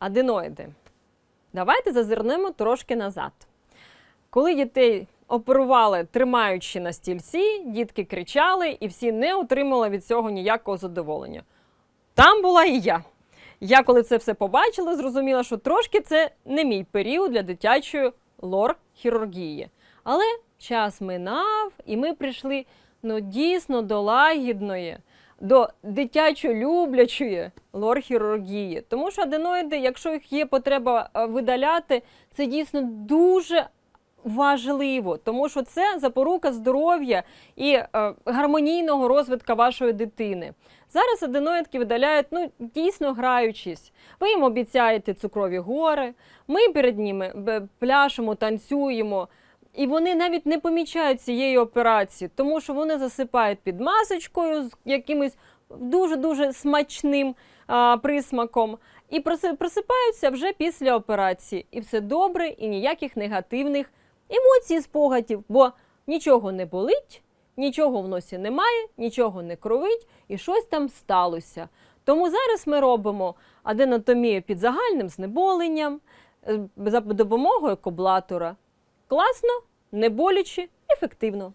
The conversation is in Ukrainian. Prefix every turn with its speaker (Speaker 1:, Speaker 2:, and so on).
Speaker 1: Аденоїди. Давайте зазирнемо трошки назад. Коли дітей оперували, тримаючи на стільці, дітки кричали і всі не отримали від цього ніякого задоволення. Там була і я. Я, коли це все побачила, зрозуміла, що трошки це не мій період для дитячої лор-хірургії. Але час минав, і ми прийшли ну, дійсно до лагідної, до дитячо люблячої лор-хірургії. Тому що аденоїди, якщо їх є потреба е, видаляти, це дійсно дуже важливо, тому що це запорука здоров'я і е, гармонійного розвитку вашої дитини. Зараз аденоїдки видаляють ну, дійсно граючись. Ви їм обіцяєте цукрові гори, ми перед ними пляшемо, танцюємо. І вони навіть не помічають цієї операції, тому що вони засипають під масочкою з якимось дуже-дуже смачним а, присмаком і просипаються вже після операції. І все добре, і ніяких негативних емоцій, спогадів, бо нічого не болить, нічого в носі немає, нічого не кровить, і щось там сталося. Тому зараз ми робимо аденотомію під загальним знеболенням е, за допомогою коблатора. Класно, не боляче, ефективно.